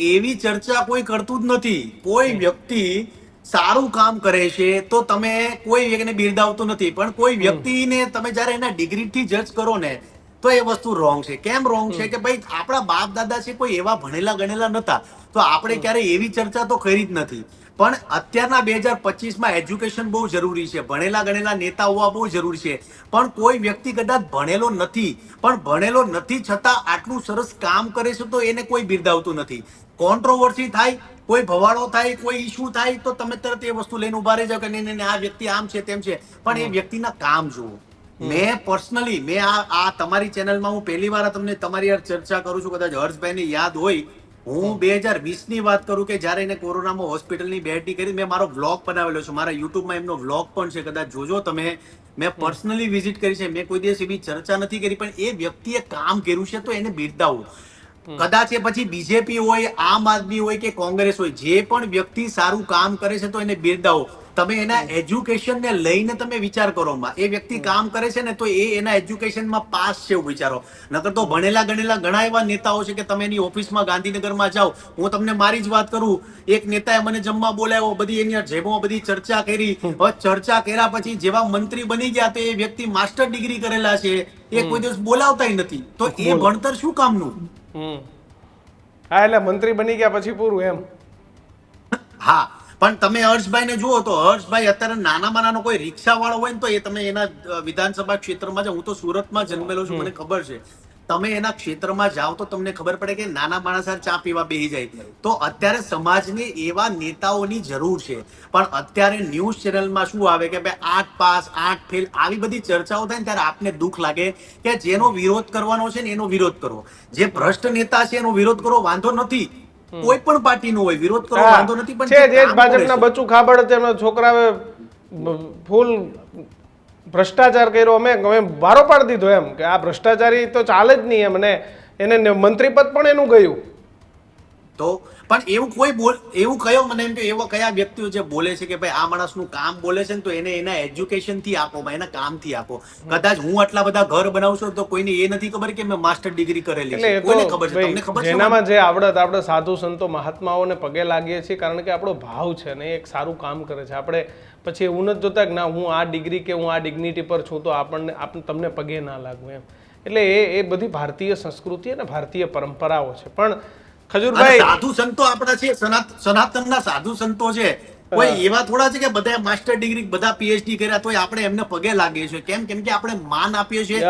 એવી ચર્ચા કોઈ કરતું જ નથી. કોઈ વ્યક્તિ સારું કામ કરે છે તો તમે કોઈ વ્યક્તિને બિરદાવતું નથી. પણ કોઈ વ્યક્તિને તમે જ્યારે એના ડિગ્રીથી જજ કરો ને તો એ વસ્તુ રોંગ છે. કેમ રોંગ છે કે ભાઈ આપણા બાપ દાદા છે કોઈ એવા ભણેલા ગણેલા નતા. તો આપણે ક્યારે એવી ચર્ચા તો કરી જ નથી. પણ અત્યારના બે હજાર પચીસમાં એજ્યુકેશન બહુ જરૂરી છે. ભણેલા ગણેલા નેતા હોવા બહુ જરૂરી છે. પણ કોઈ વ્યક્તિ કદાચ ભણેલો નથી. પણ ભણેલો નથી છતાં આટલું સરસ કામ કરે છે તો એને કોઈ બિરદાવતું નથી. કોન્ટ્રોવર્સી થાય કોઈ ભવાડો થાય કોઈ ઇશ્યુ થાય તો તમે તરત એ વસ્તુ લઈને ઊભા રહી જાઓ કે નહીં આ વ્યક્તિ આમ છે તેમ છે. પણ એ વ્યક્તિના કામ જુઓ. મેં પર્સનલી મેં આ આ તમારી ચેનલમાં હું પહેલી વાર તમને તમારી યાર ચર્ચા કરું છું. કદાચ હર્ષભાઈને યાદ હોય હું બે હજાર વીસની વાત કરું કે જ્યારે એને કોરોનામાં હોસ્પિટલની બેડની કરી મેં મારો વ્લોગ બનાવેલો છે. મારા યુટ્યુબમાં એમનો વ્લોગ પણ છે. કદાચ જોજો તમે. મેં પર્સનલી વિઝિટ કરી છે. મેં કોઈ દિવસ એવી ચર્ચા નથી કરી પણ એ વ્યક્તિએ કામ કર્યું છે તો એને બિરદાવું. કદાચ એ પછી બીજેપી હોય આમ આદમી હોય કે કોંગ્રેસ હોય જે પણ વ્યક્તિ સારું કામ કરે છે તો એને બિરદાવો. તમે એના એજ્યુકેશન ને લઈને તમે વિચાર કરો માં. એ વ્યક્તિ કામ કરે છે ને તો એ એના એજ્યુકેશનમાં પાસ છે એવું વિચારો. નકર તો ભણેલા ગણેલા ઘણા એવા નેતાઓ છે કે તમે એની ઓફિસમાં ગાંધીનગરમાં જાઓ. હું તમને મારી જ વાત કરું. એક નેતાએ મને જમવા બોલાવ્યો બધી એની જેબોમાં બધી ચર્ચા કરી. હવે ચર્ચા કર્યા પછી જેવા મંત્રી બની ગયા તો એ વ્યક્તિ માસ્ટર ડિગ્રી કરેલા છે. એ કોઈ દિવસ બોલાવતાય નથી. તો એ ભણતર શું કામનું? હા એટલે મંત્રી બની ગયા પછી પૂરું એમ. હા. પણ તમે હર્ષભાઈ ને જુઓ તો હર્ષભાઈ અત્યારે નાનામાં નાનો કોઈ રિક્ષા વાળો હોય ને તો એ તમે એના વિધાનસભા ક્ષેત્રમાં જાઓ હું તો સુરતમાં જન્મેલો છું મને ખબર છે. તમે એના ક્ષેત્રમાં જાઓ તો તમને ખબર પડે કે નાના માણસ ચા પીવા બેહી જાય. તો અત્યારે સમાજને એવા નેતાઓની જરૂર છે. પણ અત્યારે ન્યૂઝ ચેનલમાં શું આવે કે ભાઈ આઠ પાસ આઠ ફેલ આવી બધી ચર્ચાઓ થાય ને ત્યારે આપને દુઃખ લાગે કે જેનો વિરોધ કરવાનો છે ને એનો વિરોધ કરો જે ભ્રષ્ટ નેતા છે એનો વિરોધ કરો વાંધો નથી. કોઈ પણ પાર્ટીનો હોય વિરોધ કરો વાંધો નથી પણ છે જે ભાજપના. બચ્ચું ખાબડ તેમના છોકરાએ ફૂલ ભ્રષ્ટાચાર કર્યો અમે અમે બારો પાડી દીધો એમ કે આ ભ્રષ્ટાચારી તો ચાલે જ નહીં એમ ને એને મંત્રી પદ પણ એનું ગયું તો પણ એવું કોઈ બોલ એવું કયો મને એમ કે એવા કયા વ્યક્તિઓ જે બોલે છે કે ભાઈ આ માણસનું કામ બોલે છે ને તો એને એના એજ્યુકેશનથી આપો એના કામથી આપો. કદાચ હું આટલા બધા ઘર બનાવું છું તો કોઈને એ નથી ખબર કે મેં માસ્ટર ડિગ્રી કરેલી છે. કોઈને ખબર છે? તમને ખબર છે એનામાં જે આવડત આપણે સાધુ સંતો મહાત્માઓને પગે લાગીએ છીએ કારણ કે આપણો ભાવ છે ને એક સારું કામ કરે છે. આપણે પછી એવું નથી જોતા કે ના હું આ ડિગ્રી કે હું આ ડિગ્નિટી પર છું તો આપણને આપને તમને પગે ના લાગવું એમ. એટલે એ એ બધી ભારતીય સંસ્કૃતિ અને ભારતીય પરંપરાઓ છે. પણ ખજૂરભાઈ. સાધુ સંતો આપણા છે સનાતન સનાતનના સાધુ સંતો છે. કોઈ એવા થોડા છે કે બધા માસ્ટર ડિગ્રી બધા પીએચડી કર્યા તો આપણે એમને પગે લાગીએ છીએ. કેમ? કેમ કે આપણે માન આપીએ છીએ.